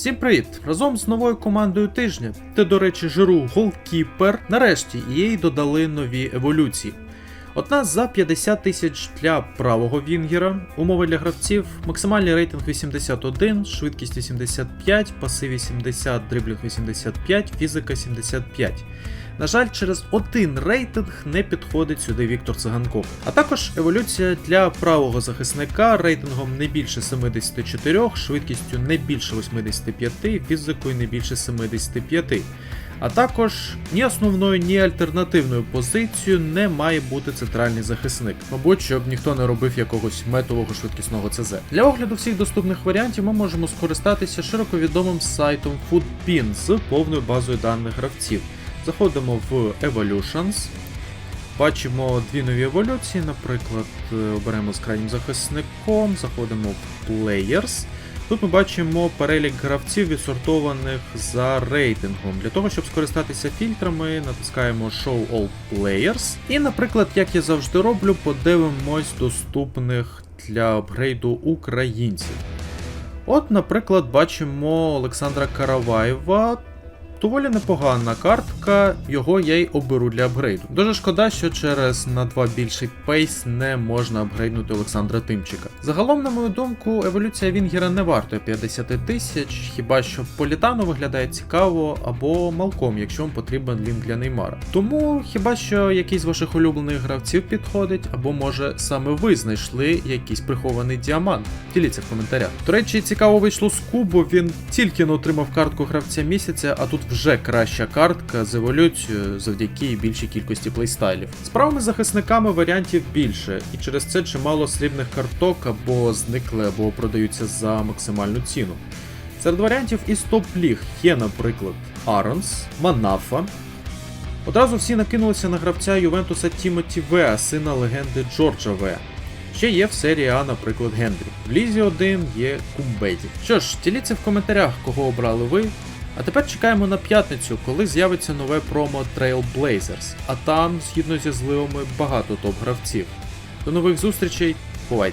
Всім привіт! Разом з новою командою тижня, де, до речі, жиру голкіпер, нарешті їй додали нові еволюції. Одна за 50 тисяч для правого вінгера, умови для гравців, максимальний рейтинг 81, швидкість 85, паси 80, дриблінг 85, фізика 75. На жаль, через один рейтинг не підходить сюди Віктор Циганков. А також еволюція для правого захисника рейтингом не більше 74, швидкістю не більше 85, фізикою не більше 75. А також ні основною, ні альтернативною позицією не має бути центральний захисник. Мабуть, щоб ніхто не робив якогось метового швидкісного ЦЗ. Для огляду всіх доступних варіантів ми можемо скористатися широко відомим сайтом Foodpin з повною базою даних гравців. Заходимо в Evolutions. Бачимо дві нові еволюції, наприклад, е, оберемо з крайнім захисником, заходимо в Players. Тут ми бачимо перелік гравців, відсортованих за рейтингом. Для того, щоб скористатися фільтрами, натискаємо Show All Players. І, наприклад, як я завжди роблю, подивимось доступних для апгрейду українців. От, наприклад, бачимо Олександра Караваєва. Доволі непогана картка, його я й оберу для апгрейду. Дуже шкода, що через на 2 більший пейс не можна апгрейднути Олександра Тимчика. Загалом, на мою думку, еволюція Вінгера не вартує 50 тисяч, хіба що Політано виглядає цікаво, або Малком, якщо вам потрібен лінк для Неймара. Тому хіба що якийсь з ваших улюблених гравців підходить, або може саме ви знайшли якийсь прихований діамант. Діліться в коментарях. До речі, цікаво вийшло з Кубу, він тільки не отримав картку гравця місяця, а тут вже краща картка з еволюцією завдяки більшій кількості плейстайлів. З правими захисниками варіантів більше, і через це чимало срібних карток або зникли, або продаються за максимальну ціну. Серед варіантів із топ-ліг є, наприклад, Аронс, Манафа. Одразу всі накинулися на гравця Ювентуса Тімоті Веа, сина легенди Джорджа Веа. Ще є в серії А, наприклад, Генрі. В Лізі 1 є Кумбеді. Що ж, діліться в коментарях, кого обрали ви. А тепер чекаємо на п'ятницю, коли з'явиться нове промо Trailblazers, а там, згідно зі зливами, багато топ-гравців. До нових зустрічей, бувайте!